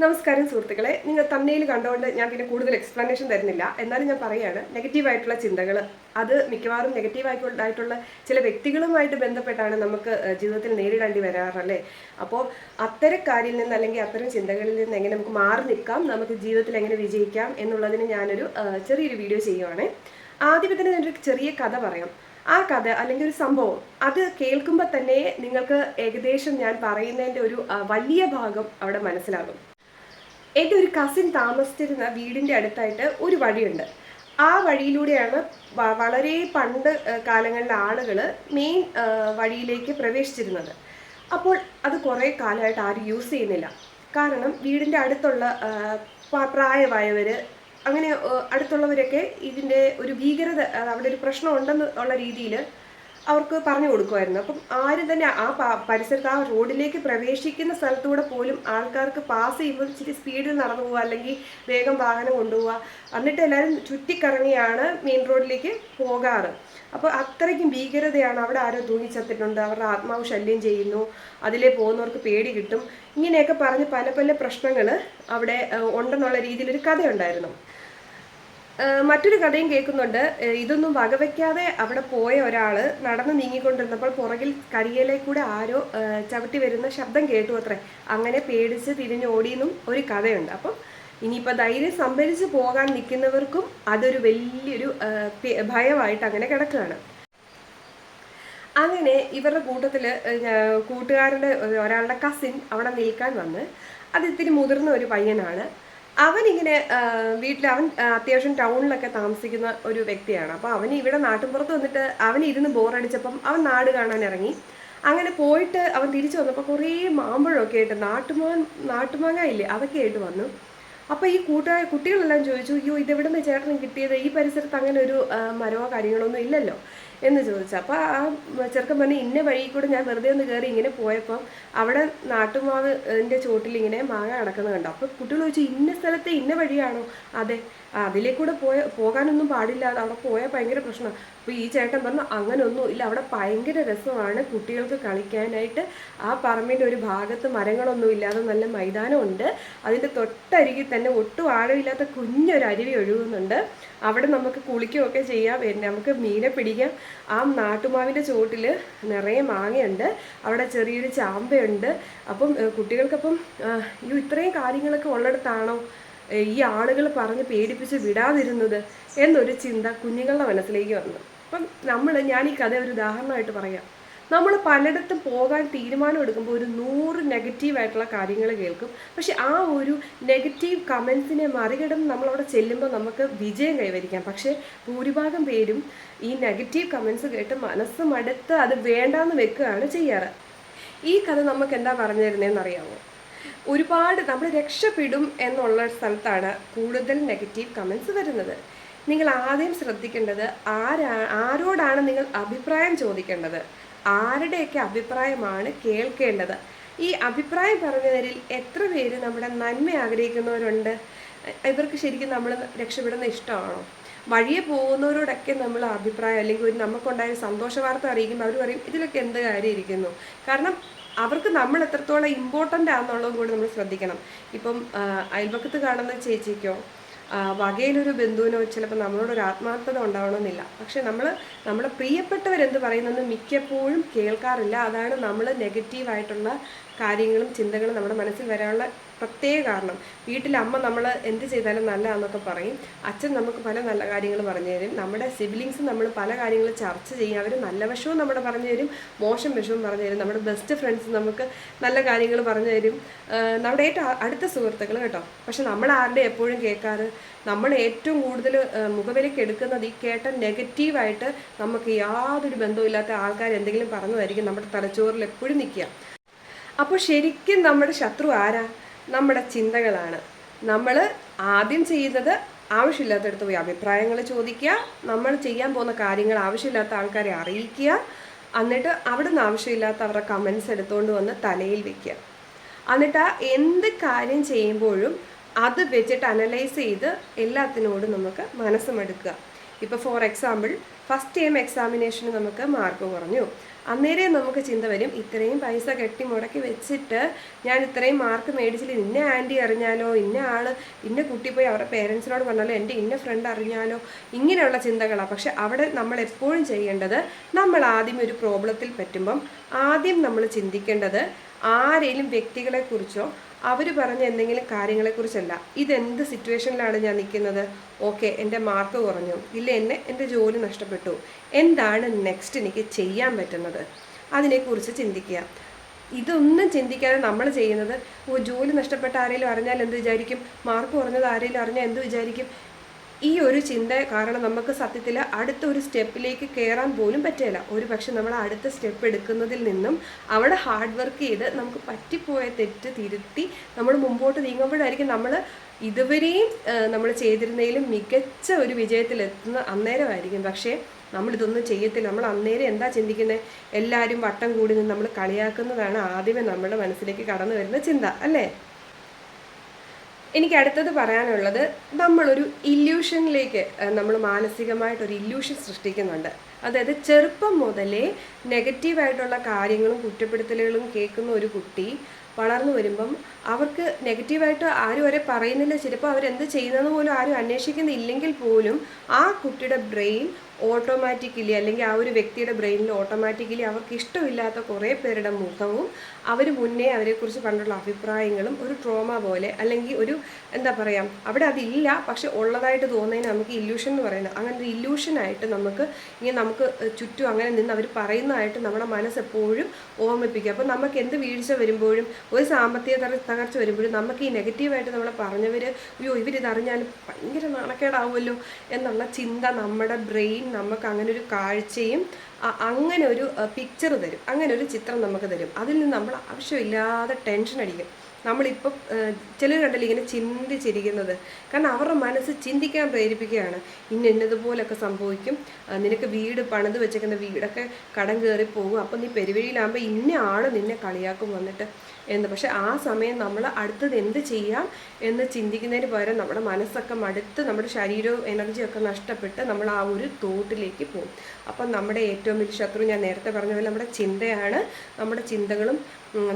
നമസ്കാരം സുഹൃത്തുക്കളെ. നിങ്ങൾ തന്നെയിൽ കണ്ടുകൊണ്ട് ഞാൻ പിന്നെ കൂടുതൽ എക്സ്പ്ലനേഷൻ തരുന്നില്ല. എന്നാലും ഞാൻ പറയുകയാണ് നെഗറ്റീവായിട്ടുള്ള ചിന്തകൾ അത് മിക്കവാറും നെഗറ്റീവായിട്ടുള്ള ചില വ്യക്തികളുമായിട്ട് ബന്ധപ്പെട്ടാണ് നമുക്ക് ജീവിതത്തിൽ നേരിടേണ്ടി വരാറല്ലേ? അപ്പോൾ അത്തരക്കാരിൽ നിന്ന് അല്ലെങ്കിൽ അത്തരം ചിന്തകളിൽ നിന്ന് എങ്ങനെ നമുക്ക് മാറി നിൽക്കാം നമുക്ക് ജീവിതത്തിൽ എങ്ങനെ വിജയിക്കാം എന്നുള്ളതിന് ഞാനൊരു ചെറിയൊരു വീഡിയോ ചെയ്യുവാണേ. ആദ്യമേ തന്നെ ഞാനൊരു ചെറിയ കഥ പറയാം. ആ കഥ അല്ലെങ്കിൽ ഒരു സംഭവം അത് കേൾക്കുമ്പോൾ തന്നെ നിങ്ങൾക്ക് ഏകദേശം ഞാൻ പറയുന്നതിന്റെ ഒരു വലിയ ഭാഗം അവിടെ മനസ്സിലാകും. എന്റെ ഒരു കസിൻ താമസിച്ചിരുന്ന വീടിന്റെ അടുത്തായിട്ട് ഒരു വഴിയുണ്ട്. ആ വഴിയിലൂടെയാണ് വളരെ പണ്ട് കാലങ്ങളിലെ ആളുകൾ മെയിൻ വഴിയിലേക്ക് പ്രവേശിച്ചിരുന്നത്. അപ്പോൾ അത് കുറേ കാലമായിട്ട് ആരും യൂസ് ചെയ്യുന്നില്ല. കാരണം വീടിന്റെ അടുത്തുള്ള പ്രായമായവർ അങ്ങനെ അടുത്തുള്ളവരൊക്കെ ഇതിന്റെ ഒരു ഭീകരത അവിടെ ഒരു പ്രശ്നം ഉള്ള രീതിയിൽ അവർക്ക് പറഞ്ഞു കൊടുക്കുമായിരുന്നു. അപ്പം ആരും തന്നെ ആ പരിസരത്ത് ആ റോഡിലേക്ക് പ്രവേശിക്കുന്ന സ്ഥലത്തൂടെ പോലും ആൾക്കാർക്ക് പാസ് ചെയ്യുമ്പോൾ ഇച്ചിരി സ്പീഡിൽ നടന്നു പോവുക അല്ലെങ്കിൽ വേഗം വാഹനം കൊണ്ടുപോവുക. എന്നിട്ട് എല്ലാവരും ചുറ്റിക്കറങ്ങിയാണ് മെയിൻ റോഡിലേക്ക് പോകാറ്. അപ്പോൾ അത്രയ്ക്കും ഭീകരതയാണ് അവിടെ ആരോ തൂങ്ങിച്ചത്തിട്ടുണ്ട് അവരുടെ ആത്മാവ് ശല്യം ചെയ്യുന്നു. അതിലേ പോകുന്നവർക്ക് പേടി കിട്ടും. ഇങ്ങനെയൊക്കെ പറഞ്ഞ് പല പല പ്രശ്നങ്ങൾ അവിടെ ഉണ്ടെന്നുള്ള രീതിയിലൊരു കഥയുണ്ടായിരുന്നു. മറ്റൊരു കഥയും കേൾക്കുന്നുണ്ട്. ഇതൊന്നും വകവയ്ക്കാതെ അവിടെ പോയ ഒരാൾ നടന്ന് നീങ്ങിക്കൊണ്ടിരുന്നപ്പോൾ പുറകിൽ കരിയലെ കൂടെ ആരോ ചവിട്ടി വരുന്ന ശബ്ദം കേട്ടു അത്രേ. അങ്ങനെ പേടിച്ച് തിരിഞ്ഞോടിയെന്നും ഒരു കഥയുണ്ട്. അപ്പം ഇനിയിപ്പോൾ ധൈര്യം സംഭരിച്ച് പോകാൻ നിൽക്കുന്നവർക്കും അതൊരു വലിയൊരു ഭയമായിട്ട് അങ്ങനെ കിടക്കുകയാണ്. അങ്ങനെ ഇവരുടെ കൂട്ടത്തിൽ കൂട്ടുകാരുടെ ഒരാളുടെ കസിൻ അവിടെ നിൽക്കാൻ വന്ന് അത് ഇത്തിരി മുതിർന്ന ഒരു പയ്യനാണ്. അവനിങ്ങനെ വീട്ടിൽ അവൻ അത്യാവശ്യം ടൗണിലൊക്കെ താമസിക്കുന്ന ഒരു വ്യക്തിയാണ്. അപ്പോൾ അവൻ ഇവിടെ നാട്ടിൻപുറത്ത് വന്നിട്ട് അവൻ ഇരുന്ന് ബോറടിച്ചപ്പം അവൻ നാട് കാണാൻ ഇറങ്ങി. അങ്ങനെ പോയിട്ട് അവൻ തിരിച്ചു വന്നപ്പോൾ കുറേ മാമ്പഴമൊക്കെ ആയിട്ട് നാട്ടുമാൻ നാട്ടുമാങ്ങ ഇല്ലേ അതൊക്കെ ആയിട്ട് വന്നു. അപ്പോൾ ഈ കൂട്ടുകാർ കുട്ടികളെല്ലാം ചോദിച്ചു അയ്യോ ഇതെവിടെ നിന്ന് ചേട്ടന് കിട്ടിയത്? ഈ പരിസരത്ത് അങ്ങനെ ഒരു മരമോ കാര്യങ്ങളൊന്നും ഇല്ലല്ലോ. എന്ന് ചോദിച്ചു. അപ്പോൾ ആ ചെറുക്കൻ പറഞ്ഞു ഇന്ന വഴി കൂടെ ഞാൻ വെറുതെ ഒന്ന് കയറി ഇങ്ങനെ പോയപ്പം അവിടെ നാട്ടുമാവിന്റെ ചോട്ടിൽ ഇങ്ങനെ മാങ്ങ കിടക്കുന്നത് കണ്ടോ. അപ്പോൾ കുട്ടികൾ ചോദിച്ചു ഇന്ന സ്ഥലത്തെ ഇന്ന വഴിയാണോ? അതെ അതിലേക്കൂടെ അതിലേ കൂടെ പോയ പോകാനൊന്നും പാടില്ല. അവിടെ പോയാൽ ഭയങ്കര പ്രശ്നമാണ് അപ്പോൾ ഈ ചേട്ടൻ പറഞ്ഞു അങ്ങനെയൊന്നും ഇല്ല. അവിടെ ഭയങ്കര രസമാണ് കുട്ടികൾക്ക് കളിക്കാനായിട്ട്. ആ പറമ്പിന്റെ ഒരു ഭാഗത്ത് മരങ്ങളൊന്നും ഇല്ലാതെ നല്ല മൈതാനമുണ്ട്. അതിന്റെ തൊട്ടരികിൽ തന്നെ ഒട്ടും ആഴമില്ലാത്ത കുഞ്ഞൊരു അരുവി ഒഴുകുന്നുണ്ട്. അവിടെ നമുക്ക് കുളിക്കുകയൊക്കെ ചെയ്യാം. നമുക്ക് മീനെ പിടിക്കാം. ആ നാട്ടുമാവിന്റെ ചുവട്ടിൽ നിറയെ മാങ്ങയുണ്ട്. അവിടെ ചെറിയൊരു ചാമ്പയുണ്ട്. അപ്പം കുട്ടികൾക്കപ്പം ഈ ഇത്രയും കാര്യങ്ങളൊക്കെ ഉള്ളിടത്താണോ? ഈ ആളുകൾ പറഞ്ഞ് പേടിപ്പിച്ച് വിടാതിരുന്നത് എന്നൊരു ചിന്ത കുഞ്ഞുങ്ങളുടെ മനസ്സിലേക്ക് വന്നു. അപ്പം നമ്മൾ ഞാൻ ഈ കഥ ഒരു ഉദാഹരണമായിട്ട് പറയാം. നമ്മൾ പലയിടത്തും പോകാൻ തീരുമാനം എടുക്കുമ്പോൾ ഒരു നൂറ് നെഗറ്റീവായിട്ടുള്ള കാര്യങ്ങൾ കേൾക്കും. പക്ഷെ ആ ഒരു നെഗറ്റീവ് കമൻസിനെ മറികടന്ന് നമ്മളവിടെ ചെല്ലുമ്പോൾ നമുക്ക് വിജയം കൈവരിക്കാം. പക്ഷേ ഭൂരിഭാഗം പേരും ഈ നെഗറ്റീവ് കമൻസ് കേട്ട് മനസ്സ് മടുത്ത് അത് വേണ്ടാന്ന് വെക്കുകയാണ് ചെയ്യാറ്. ഈ കഥ നമുക്ക് എന്താ പറഞ്ഞു തരുന്നതെന്ന് അറിയാമോ ഒരുപാട് നമ്മൾ രക്ഷപ്പെടും എന്നുള്ള സ്ഥലത്താണ് കൂടുതൽ നെഗറ്റീവ് കമൻസ് വരുന്നത്. നിങ്ങൾ ആദ്യം ശ്രദ്ധിക്കേണ്ടത് ആരാ ആരോടാണ് നിങ്ങൾ അഭിപ്രായം ചോദിക്കേണ്ടത്? ആരുടെയൊക്കെ അഭിപ്രായമാണ് കേൾക്കേണ്ടത്? ഈ അഭിപ്രായം പറഞ്ഞവരിൽ എത്ര പേര് നമ്മുടെ നന്മ ആഗ്രഹിക്കുന്നവരുണ്ട്? ഇവർക്ക് ശരിക്കും നമ്മൾ രക്ഷപ്പെടുന്ന ഇഷ്ടമാണോ? വഴിയെ പോകുന്നവരോടൊക്കെ നമ്മൾ അഭിപ്രായം അല്ലെങ്കിൽ ഒരു നമുക്കുണ്ടായ സന്തോഷ വാർത്ത അറിയിക്കുമ്പോൾ അവർ പറയും ഇതിലൊക്കെ എന്ത് കാര്യം ഇരിക്കുന്നു കാരണം അവർക്ക് നമ്മൾ എത്രത്തോളം ഇമ്പോർട്ടന്റ് ആണെന്നുള്ളതും കൂടി നമ്മൾ ശ്രദ്ധിക്കണം. ഇപ്പം അയൽപക്കത്ത് കാണുന്ന ചേച്ചിക്കോ വകയിലൊരു ബന്ധുവിനോ ചിലപ്പോൾ നമ്മളോടൊരു ആത്മാർത്ഥത ഉണ്ടാവണമെന്നില്ല. പക്ഷെ നമ്മൾ നമ്മുടെ പ്രിയപ്പെട്ടവരെന്ത് പറയുന്നത് മിക്കപ്പോഴും കേൾക്കാറില്ല. അതാണ് നമ്മൾ നെഗറ്റീവായിട്ടുള്ള കാര്യങ്ങളും ചിന്തകളും നമ്മുടെ മനസ്സിൽ വരാനുള്ള പ്രത്യേക കാരണം. വീട്ടിൽ അമ്മ നമ്മൾ എന്ത് ചെയ്താലും നല്ലതാണെന്നൊക്കെ പറയും. അച്ഛൻ നമുക്ക് പല നല്ല കാര്യങ്ങൾ പറഞ്ഞു തരും. നമ്മുടെ സിബ്ലിങ്സ് നമ്മൾ പല കാര്യങ്ങൾ ചർച്ച ചെയ്യും. അവർ നല്ല വശവും നമ്മുടെ പറഞ്ഞു തരും. മോശം വശവും പറഞ്ഞു തരും. നമ്മുടെ ബെസ്റ്റ് ഫ്രണ്ട്സ് നമുക്ക് നല്ല കാര്യങ്ങൾ പറഞ്ഞു തരും. നമ്മുടെ ഏറ്റവും അടുത്ത സുഹൃത്തുക്കൾ കേട്ടോ. പക്ഷെ നമ്മൾ ആരുടെ എപ്പോഴും കേൾക്കാറ്? നമ്മൾ ഏറ്റവും കൂടുതൽ മുഖവിലേക്ക് എടുക്കുന്നത് ഈ കേട്ട നെഗറ്റീവായിട്ട് നമുക്ക് യാതൊരു ബന്ധവുമില്ലാത്ത ആൾക്കാർ എന്തെങ്കിലും പറഞ്ഞതായിരിക്കും നമ്മുടെ തലച്ചോറിൽ എപ്പോഴും നിൽക്കുക. അപ്പോൾ ശരിക്കും നമ്മുടെ ശത്രു ആരാ? നമ്മുടെ ചിന്തകളാണ്. നമ്മൾ ആദ്യം ചെയ്യുന്നത് ആവശ്യമില്ലാത്തടത്ത് പോയി. അഭിപ്രായങ്ങൾ ചോദിക്കുക നമ്മൾ ചെയ്യാൻ പോകുന്ന കാര്യങ്ങൾ ആവശ്യമില്ലാത്ത ആൾക്കാരെ അറിയിക്കുക എന്നിട്ട് അവിടെ നിന്ന് ആവശ്യമില്ലാത്ത അവരുടെ കമൻസ് എടുത്തുകൊണ്ട് വന്ന് തലയിൽ വെക്കുക. എന്നിട്ട് ആ എന്ത് കാര്യം ചെയ്യുമ്പോഴും അത് വെച്ചിട്ട് അനലൈസ് ചെയ്ത് എല്ലാത്തിനോടും നമുക്ക് മനസ്സുമെടുക്കുക ഇപ്പോൾ ഫോർ എക്സാമ്പിൾ ഫസ്റ്റ് ടൈം എക്സാമിനേഷന് നമുക്ക് മാർക്ക് കുറഞ്ഞു. അന്നേരം നമുക്ക് ചിന്ത വരും ഇത്രയും പൈസ കെട്ടി മുടക്കി വെച്ചിട്ട് ഞാൻ ഇത്രയും മാർക്ക് മേടിച്ചില്ല ഇന്ന ആന്റി അറിഞ്ഞാലോ ഇന്ന ആൾ ഇന്ന കുട്ടി പോയി അവരുടെ പേരൻസിനോട് പറഞ്ഞാലോ എന്റെ ഇന്ന ഫ്രണ്ട് അറിഞ്ഞാലോ ഇങ്ങനെയുള്ള ചിന്തകളാണ് പക്ഷെ അവിടെ നമ്മൾ എപ്പോഴും ചെയ്യേണ്ടത് നമ്മൾ ആദ്യം ഒരു പ്രോബ്ലത്തിൽ പറ്റുമ്പം ആദ്യം നമ്മൾ ചിന്തിക്കേണ്ടത് ആരെങ്കിലും വ്യക്തികളെക്കുറിച്ചോ അവർ പറഞ്ഞ എന്തെങ്കിലും കാര്യങ്ങളെക്കുറിച്ചല്ല. ഇതെന്ത് സിറ്റുവേഷനിലാണ് ഞാൻ നിൽക്കുന്നത്? ഓക്കെ എന്റെ മാർക്ക് കുറഞ്ഞു. ഇല്ല എന്നെ എന്റെ ജോലി നഷ്ടപ്പെട്ടു. എന്താണ് നെക്സ്റ്റ് എനിക്ക് ചെയ്യാൻ പറ്റുന്നത്? അതിനെക്കുറിച്ച് ചിന്തിക്കുക. ഇതൊന്നും ചിന്തിക്കാതെ നമ്മൾ ചെയ്യുന്നത് ഓ ജോലി നഷ്ടപ്പെട്ട ആരെങ്കിലും അറിഞ്ഞാൽ എന്ത് വിചാരിക്കും? മാർക്ക് കുറഞ്ഞത് ആരെങ്കിലും അറിഞ്ഞാൽ എന്ത് വിചാരിക്കും? ഈ ഒരു ചിന്ത കാരണം നമുക്ക് സത്യത്തിൽ അടുത്ത ഒരു സ്റ്റെപ്പിലേക്ക് കയറാൻ പോലും പറ്റില്ല. ഒരു പക്ഷെ നമ്മൾ അടുത്ത സ്റ്റെപ്പ് എടുക്കുന്നതിൽ നിന്നും അവിടെ ഹാർഡ് വർക്ക് ചെയ്ത് നമുക്ക് പറ്റിപ്പോയ തെറ്റ് തിരുത്തി നമ്മൾ മുമ്പോട്ട് നീങ്ങുമ്പോഴായിരിക്കും നമ്മൾ ഇതുവരെയും നമ്മൾ ചെയ്തിരുന്നതിലും മികച്ച ഒരു വിജയത്തിലെത്തുന്ന അന്നേരമായിരിക്കും. പക്ഷേ നമ്മളിതൊന്നും ചെയ്യത്തില്ല. നമ്മൾ അന്നേരം എന്താ ചിന്തിക്കുന്നത് എല്ലാവരും വട്ടം കൂടി നിന്ന് നമ്മൾ കളിയാക്കുന്നതാണ് ആദ്യമേ നമ്മുടെ മനസ്സിലേക്ക് കടന്നു വരുന്ന ചിന്ത അല്ലേ? എനിക്ക് അടുത്തത് പറയാനുള്ളത് നമ്മളൊരു ഇല്യൂഷനിലേക്ക് നമ്മൾ മാനസികമായിട്ടൊരു ഇല്യൂഷൻ സൃഷ്ടിക്കുന്നുണ്ട്. അതായത് ചെറുപ്പം മുതലേ നെഗറ്റീവായിട്ടുള്ള കാര്യങ്ങളും കുറ്റപ്പെടുത്തലുകളും കേൾക്കുന്ന ഒരു കുട്ടി വളർന്നു വരുമ്പം അവർക്ക് നെഗറ്റീവായിട്ട് ആരും വരെ പറയുന്നില്ല. ചിലപ്പോൾ അവരെന്ത് ചെയ്യുന്നതെന്ന് പോലും ആരും അന്വേഷിക്കുന്നില്ലെങ്കിൽ പോലും ആ കുട്ടിയുടെ ബ്രെയിൻ ഓട്ടോമാറ്റിക്കലി അല്ലെങ്കിൽ ആ ഒരു വ്യക്തിയുടെ ബ്രെയിനിൽ ഓട്ടോമാറ്റിക്കലി അവർക്ക് ഇഷ്ടമില്ലാത്ത കുറേ പേരുടെ മുഖവും അവർ മുന്നേ അവരെക്കുറിച്ച് കണ്ടുള്ള അഭിപ്രായങ്ങളും ഒരു ട്രോമ പോലെ അല്ലെങ്കിൽ ഒരു എന്താ പറയുക അവിടെ അതില്ല പക്ഷെ ഉള്ളതായിട്ട് തോന്നുന്നതിന് നമുക്ക് ഇല്യൂഷൻ എന്ന് പറയുന്നത്. അങ്ങനെ ഒരു ഇല്യൂഷനായിട്ട് നമുക്ക് ഇങ്ങനെ നമുക്ക് ചുറ്റും അങ്ങനെ നിന്ന് അവർ പറയുന്നതായിട്ട് നമ്മുടെ മനസ്സ് എപ്പോഴും ഓർമ്മിപ്പിക്കുക അപ്പോൾ നമുക്ക് എന്ത് വീഴ്ച വരുമ്പോഴും ഒരു സാമ്പത്തിക തക തകർച്ച വരുമ്പോഴും നമുക്ക് ഈ നെഗറ്റീവായിട്ട് നമ്മളെ പറഞ്ഞവർ അയ്യോ ഇവരിതറിഞ്ഞാൽ ഭയങ്കര നാണക്കേടാവുമല്ലോ എന്നുള്ള ചിന്ത നമ്മുടെ ബ്രെയിൻ നമുക്ക് അങ്ങനെ ഒരു കാഴ്ചയും അങ്ങനെ ഒരു പിക്ചർ തരും. അങ്ങനെ ഒരു ചിത്രം നമുക്ക് തരും. അതിൽ നിന്ന് നമ്മൾ ആവശ്യമില്ലാതെ ടെൻഷൻ അടിക്കും. നമ്മളിപ്പം ചിലർ കണ്ടല്ലോ ഇങ്ങനെ ചിന്തിച്ചിരിക്കുന്നത്. കാരണം അവരുടെ മനസ്സ് ചിന്തിക്കാൻ പ്രേരിപ്പിക്കുകയാണ്. ഇന്ന ഇന്നതുപോലൊക്കെ സംഭവിക്കും. നിനക്ക് വീട് പണിത് വെച്ചേക്കുന്ന വീടൊക്കെ കടം കയറി പോകും. അപ്പം നീ പെരുവഴിയിലാകുമ്പോൾ ഇന്ന ആൾ നിന്നെ കളിയാക്കും വന്നിട്ട്. എന്ന്. പക്ഷെ ആ സമയം നമ്മൾ അടുത്തത് എന്ത് ചെയ്യാം എന്ന് ചിന്തിക്കുന്നതിന് പകരം നമ്മുടെ മനസ്സൊക്കെ മടുത്ത് നമ്മുടെ ശരീരവും എനർജിയൊക്കെ നഷ്ടപ്പെട്ട് നമ്മൾ ആ ഒരു തോട്ടിലേക്ക് പോകും. അപ്പം നമ്മുടെ ഏറ്റവും വലിയ ശത്രു ഞാൻ നേരത്തെ പറഞ്ഞ പോലെ നമ്മുടെ ചിന്തയാണ്. നമ്മുടെ ചിന്തകളും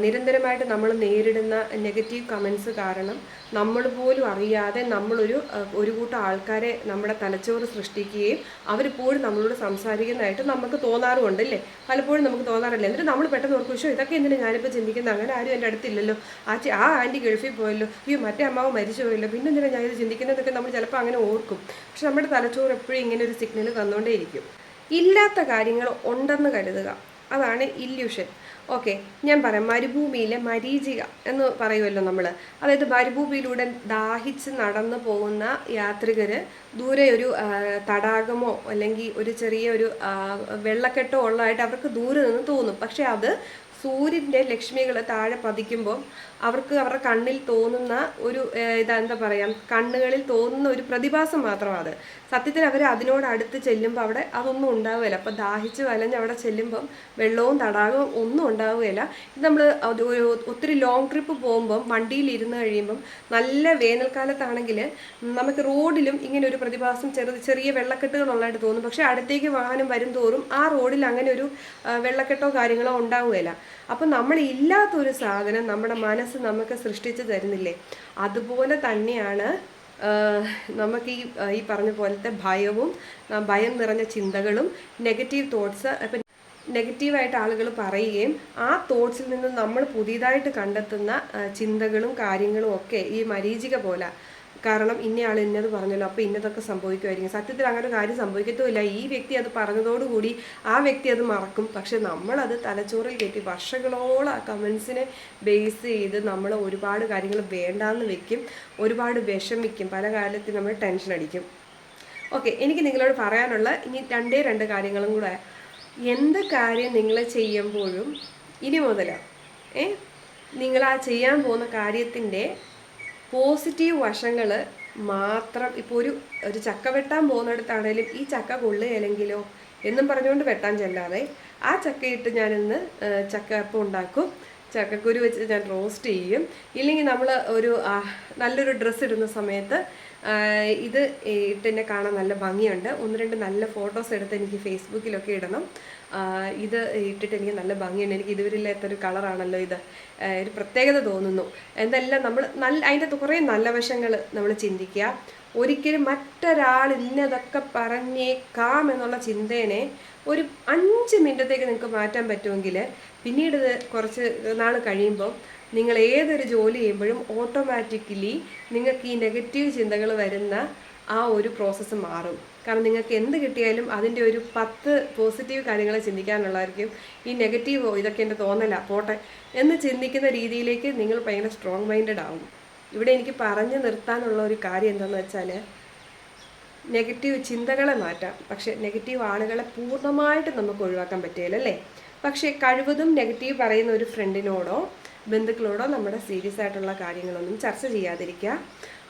നിരന്തരമായിട്ട് നമ്മൾ നേരിടുന്ന നെഗറ്റീവ് കമൻസ് കാരണം നമ്മൾ പോലും അറിയാതെ നമ്മളൊരു ഒരു കൂട്ടം ആൾക്കാരെ നമ്മുടെ തലച്ചോറ് സൃഷ്ടിക്കുകയും അവർ അവരിപ്പോഴും നമ്മളോട് സംസാരിക്കുന്നതായിട്ട് നമുക്ക് തോന്നാറുമുണ്ട് അല്ലേ? പലപ്പോഴും നമുക്ക് തോന്നാറില്ല. എന്നിട്ട് നമ്മൾ പെട്ടെന്ന് ഓർക്കും "ശ്ശോ, ഇതൊക്കെ എന്തിനാണ് ഞാനിപ്പോൾ ചിന്തിക്കുന്നത് അങ്ങനെ ആരും എന്റെ അടുത്തില്ലല്ലോ. ആ ആ ആന്റി ഗൾഫിൽ പോയല്ലോ. അയ്യോ മറ്റേ അമ്മാവ് മരിച്ചു പോയല്ലോ. പിന്നെ എന്തിനാണ് ഞാൻ ഇത് ചിന്തിക്കുന്നതൊക്കെ നമ്മൾ ചിലപ്പോൾ അങ്ങനെ ഓർക്കും. പക്ഷെ നമ്മുടെ തലച്ചോറ് എപ്പോഴും ഇങ്ങനെ ഒരു സിഗ്നൽ തന്നുകൊണ്ടേയിരിക്കും ഇല്ലാത്ത കാര്യങ്ങൾ ഉണ്ടെന്ന് കരുതുക. അതാണ് ഇല്യൂഷൻ ഓക്കെ ഞാൻ പറയാം മരുഭൂമിയിലെ മരീചിക എന്ന് പറയുമല്ലോ നമ്മൾ അതായത് മരുഭൂമിയിലൂടെ ദാഹിച്ച് നടന്നു പോകുന്ന യാത്രികർ ദൂരെ ഒരു തടാകമോ അല്ലെങ്കിൽ ഒരു ചെറിയ ഒരു വെള്ളക്കെട്ടോ ഉള്ളതായിട്ട് അവർക്ക് ദൂരെ നിന്ന് തോന്നും. പക്ഷെ അത് സൂര്യന്റെ ലക്ഷ്മികൾ താഴെ പതിക്കുമ്പോൾ അവർക്ക് അവരുടെ കണ്ണിൽ തോന്നുന്ന ഒരു ഇതാ എന്താ പറയുക കണ്ണുകളിൽ തോന്നുന്ന ഒരു പ്രതിഭാസം മാത്രമാണ് അത്. സത്യത്തിൽ അവർ അതിനോട് അടുത്ത് ചെല്ലുമ്പോൾ അവിടെ അതൊന്നും ഉണ്ടാവുകയില്ല. അപ്പോൾ ദാഹിച്ച് വലഞ്ഞ് അവിടെ ചെല്ലുമ്പം വെള്ളവും തടാകവും ഒന്നും ഉണ്ടാവുകയില്ല. ഇത് നമ്മൾ ഒരു ഒത്തിരി ലോങ് ട്രിപ്പ് പോകുമ്പം വണ്ടിയിൽ ഇരുന്ന് കഴിയുമ്പം നല്ല വേനൽക്കാലത്താണെങ്കിൽ നമുക്ക് റോഡിലും ഇങ്ങനെ ഒരു പ്രതിഭാസം ചെറു ചെറിയ വെള്ളക്കെട്ടുകൾ വെള്ളക്കെട്ടുകളുള്ളതായിട്ട് തോന്നും. പക്ഷേ അടുത്തേക്ക് വാഹനം വരും തോറും ആ റോഡിൽ അങ്ങനെ ഒരു വെള്ളക്കെട്ടോ കാര്യങ്ങളോ ഉണ്ടാവുകയില്ല. അപ്പം നമ്മൾ ഇല്ലാത്തൊരു സാധനം നമ്മുടെ മനസ്സ് നമുക്ക് സൃഷ്ടിച്ചു തരുന്നില്ലേ? അതുപോലെ തന്നെയാണ് നമുക്ക് ഈ ഈ പറഞ്ഞ പോലത്തെ ഭയവും ഭയം നിറഞ്ഞ ചിന്തകളും നെഗറ്റീവ് തോട്ട്സ് ഇപ്പം നെഗറ്റീവായിട്ട് ആളുകൾ പറയുകയും ആ തോട്ട്സിൽ നിന്ന് നമ്മൾ പുതിയതായിട്ട് കണ്ടെത്തുന്ന ചിന്തകളും കാര്യങ്ങളും ഒക്കെ ഈ മരീചിക പോലെ കാരണം ഇന്നയാൾ ഇന്നത് പറഞ്ഞല്ലോ അപ്പോൾ ഇന്നതൊക്കെ സംഭവിക്കുമായിരിക്കും. സത്യത്തിൽ അങ്ങനെ കാര്യം സംഭവിക്കത്തുമില്ല. ഈ വ്യക്തി അത് പറഞ്ഞതോടുകൂടി ആ വ്യക്തി അത് മറക്കും. പക്ഷെ നമ്മളത് തലച്ചോറിൽ കയറ്റി വർഷങ്ങളോളം ആ കമൻസിനെ ബേസ് ചെയ്ത് നമ്മൾ ഒരുപാട് കാര്യങ്ങൾ വേണ്ടാന്ന് വെക്കും ഒരുപാട് വിഷമിക്കും പല കാര്യത്തിൽ നമ്മൾ ടെൻഷൻ അടിക്കും. ഓക്കെ എനിക്ക് നിങ്ങളോട് പറയാനുള്ള ഇനി രണ്ടേ രണ്ട് കാര്യങ്ങളും കൂടെ. എന്ത് കാര്യം നിങ്ങൾ ചെയ്യുമ്പോഴും ഇനി മുതൽ ഏ? നിങ്ങൾ ആ ചെയ്യാൻ പോകുന്ന കാര്യത്തിന്റെ പോസിറ്റീവ് വശങ്ങൾ മാത്രം ഇപ്പോൾ ഒരു ഒരു ചക്ക വെട്ടാൻ പോകുന്നിടത്താണേലും ഈ ചക്ക കൊള്ളുകയില്ലെങ്കിലോ എന്നും പറഞ്ഞുകൊണ്ട് വെട്ടാൻ ചെല്ലാതെ ആ ചക്കയിട്ട് ഞാനിന്ന് ചക്കയപ്പം ഉണ്ടാക്കും ചക്കക്കുരു വെച്ച് ഞാൻ റോസ്റ്റ് ചെയ്യും. ഇല്ലെങ്കിൽ നമ്മൾ ഒരു നല്ലൊരു ഡ്രസ്സ് ഇടുന്ന സമയത്ത് ഇത് ഇട്ട് എന്നെ കാണാൻ നല്ല ഭംഗിയുണ്ട്. ഒന്ന് രണ്ട് നല്ല ഫോട്ടോസ് എടുത്ത് എനിക്ക് ഫേസ്ബുക്കിലൊക്കെ ഇടണം. ഇത് ഇട്ടിട്ട് എനിക്ക് നല്ല ഭംഗിയുണ്ട്. എനിക്ക് ഇതുവരില്ലാത്തൊരു കളറാണല്ലോ ഇത്. ഒരു പ്രത്യേകത തോന്നുന്നു. എന്തെല്ലാം നമ്മൾ നല്ല അതിന്റെ കുറേ നല്ല വശങ്ങൾ നമ്മൾ ചിന്തിക്കുക. ഒരിക്കലും മറ്റൊരാൾ ഇന്നതൊക്കെ പറഞ്ഞേക്കാം എന്നുള്ള ചിന്തേനെ ഒരു അഞ്ച് മിനിറ്റത്തേക്ക് നിങ്ങൾക്ക് മാറ്റാൻ പറ്റുമെങ്കിൽ പിന്നീട് കുറച്ച് നാൾ കഴിയുമ്പോൾ നിങ്ങൾ ഏതൊരു ജോലി ചെയ്യുമ്പോഴും ഓട്ടോമാറ്റിക്കലി നിങ്ങൾക്ക് ഈ നെഗറ്റീവ് ചിന്തകൾ വരുന്ന ആ ഒരു പ്രോസസ്സ് മാറും. കാരണം നിങ്ങൾക്ക് എന്ത് കിട്ടിയാലും അതിന്റെ ഒരു പത്ത് പോസിറ്റീവ് കാര്യങ്ങൾ ചിന്തിക്കാനുള്ളതായിരിക്കും. ഈ നെഗറ്റീവോ ഇതൊക്കെ എന്റെ തോന്നല പോട്ടെ എന്ന് ചിന്തിക്കുന്ന രീതിയിലേക്ക് നിങ്ങൾ ഭയങ്കര സ്ട്രോങ് മൈൻഡഡ് ആവും. ഇവിടെ എനിക്ക് പറഞ്ഞു നിർത്താനുള്ള ഒരു കാര്യം എന്താണെന്ന് വെച്ചാൽ നെഗറ്റീവ് ചിന്തകളെ മാറ്റാം. പക്ഷെ നെഗറ്റീവ് ആളുകളെ പൂർണമായിട്ട് നമുക്ക് ഒഴിവാക്കാൻ പറ്റില്ല അല്ലേ? പക്ഷേ കഴിവതും നെഗറ്റീവ് പറയുന്ന ഒരു ഫ്രണ്ടിനോടോ ബന്ധുക്കളോടോ നമ്മുടെ സീരിയസ് ആയിട്ടുള്ള കാര്യങ്ങളൊന്നും ചർച്ച ചെയ്യാതിരിക്കുക.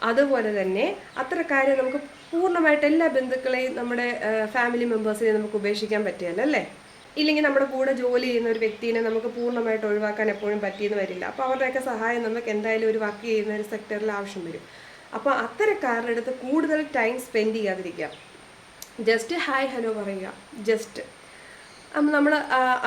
അതുപോലെ തന്നെ അത്ര കാര്യം നമുക്ക് പൂർണമായിട്ട് എല്ലാ ബന്ധുക്കളെയും നമ്മുടെ ഫാമിലി മെമ്പേഴ്സിനെയും നമുക്ക് ഉപേക്ഷിക്കാൻ പറ്റില്ല അല്ലേ? ഇല്ലെങ്കിൽ നമ്മുടെ കൂടെ ജോലി ചെയ്യുന്ന ഒരു വ്യക്തിനെ നമുക്ക് പൂർണമായിട്ട് ഒഴിവാക്കാൻ എപ്പോഴും പറ്റിയെന്ന് വരില്ല. അപ്പോൾ അവരുടെയൊക്കെ സഹായം നമുക്ക് എന്തായാലും ഒരു വർക്ക് ചെയ്യുന്ന ഒരു സെക്ടറിൽ ആവശ്യം വരും. അപ്പോൾ അത്തരക്കാരുടെ അടുത്ത് കൂടുതൽ ടൈം സ്പെൻഡ് ചെയ്യാതിരിക്കുക. ജസ്റ്റ് ഹായ് ഹലോ പറയുക. ജസ്റ്റ് നമ്മൾ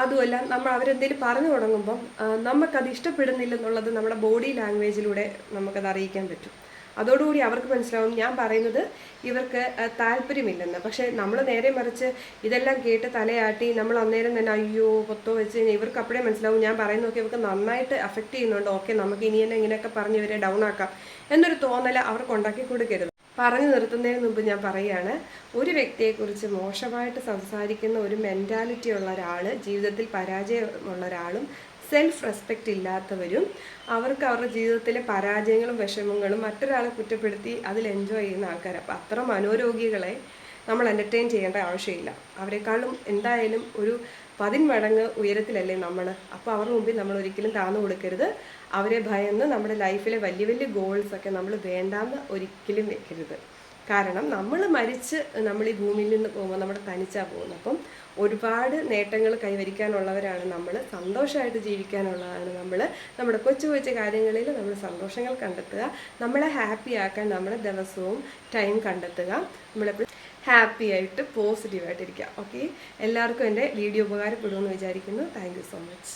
അതുമല്ല നമ്മൾ അവരെന്തെങ്കിലും പറഞ്ഞു തുടങ്ങുമ്പം നമുക്കത് ഇഷ്ടപ്പെടുന്നില്ലെന്നുള്ളത് നമ്മുടെ ബോഡി ലാംഗ്വേജിലൂടെ നമുക്കത് അറിയിക്കാൻ പറ്റും. അതോടുകൂടി അവർക്ക് മനസ്സിലാവും. ഞാൻ പറയുന്നത് ഇവർക്ക് താല്പര്യമില്ലെന്ന്. പക്ഷേ നമ്മൾ നേരെ മറിച്ച് ഇതെല്ലാം കേട്ട് തലയാട്ടി നമ്മൾ അന്നേരം തന്നെ അയ്യോ പൊത്തോ വെച്ച് കഴിഞ്ഞാൽ ഇവർക്ക് അപ്പോഴേ മനസ്സിലാവും. ഞാൻ പറയുന്നതൊക്കെ ഇവർക്ക് നന്നായിട്ട് അഫക്റ്റ് ചെയ്യുന്നുണ്ട്. ഓക്കെ നമുക്ക് ഇനി തന്നെ ഇങ്ങനെയൊക്കെ പറഞ്ഞ് ഇവരെ ഡൗൺ ആക്കാം. എന്നൊരു തോന്നൽ അവർക്ക് ഉണ്ടാക്കി കൊടുക്കരുത്. പറഞ്ഞു നിർത്തുന്നതിന് മുമ്പ് ഞാൻ പറയുകയാണ് ഒരു വ്യക്തിയെക്കുറിച്ച് മോശമായിട്ട് സംസാരിക്കുന്ന ഒരു മെന്റാലിറ്റി ഉള്ള ഒരാൾ ജീവിതത്തിൽ പരാജയമുള്ള ഒരാളും സെൽഫ് റെസ്പെക്റ്റ് ഇല്ലാത്തവരും അവർക്ക് അവരുടെ ജീവിതത്തിലെ പരാജയങ്ങളും വിഷമങ്ങളും മറ്റൊരാളെ കുറ്റപ്പെടുത്തി അതിൽ എൻജോയ് ചെയ്യുന്ന ആൾക്കാർ അപ്പം അത്ര മനോരോഗികളെ നമ്മൾ എന്റർടൈൻ ചെയ്യേണ്ട ആവശ്യമില്ല. അവരെക്കാളും എന്തായാലും ഒരു പതിന്മടങ്ങ് ഉയരത്തിലല്ലേ നമ്മൾ അപ്പോൾ അവരുടെ മുമ്പിൽ നമ്മൾ ഒരിക്കലും താന്നു കൊടുക്കരുത്. അവരെ ഭയന്ന് നമ്മുടെ ലൈഫിലെ വലിയ വലിയ ഗോൾസ് ഒക്കെ നമ്മൾ വേണ്ടാന്ന് ഒരിക്കലും വെക്കരുത്. കാരണം നമ്മൾ മരിച്ച് നമ്മൾ ഈ ഭൂമിയിൽ നിന്ന് പോകുമ്പോൾ നമ്മുടെ തനിച്ചാണ് പോകുന്നത്. അപ്പം ഒരുപാട് നേട്ടങ്ങൾ കൈവരിക്കാനുള്ളവരാണ് നമ്മൾ സന്തോഷമായിട്ട് ജീവിക്കാനുള്ളതാണ് നമ്മൾ നമ്മുടെ കൊച്ചു കൊച്ചു കാര്യങ്ങളിൽ നമ്മൾ സന്തോഷങ്ങൾ കണ്ടെത്തുക. നമ്മളെ ഹാപ്പി ആക്കാൻ നമ്മൾ ദിവസവും ടൈം കണ്ടെത്തുക. നമ്മളെപ്പോഴും ഹാപ്പി ആയിട്ട് പോസിറ്റീവായിട്ടിരിക്കുക. ഓക്കെ എല്ലാവർക്കും എന്റെ വീഡിയോ ഉപകാരപ്പെടുമെന്ന് വിചാരിക്കുന്നു. Thank so much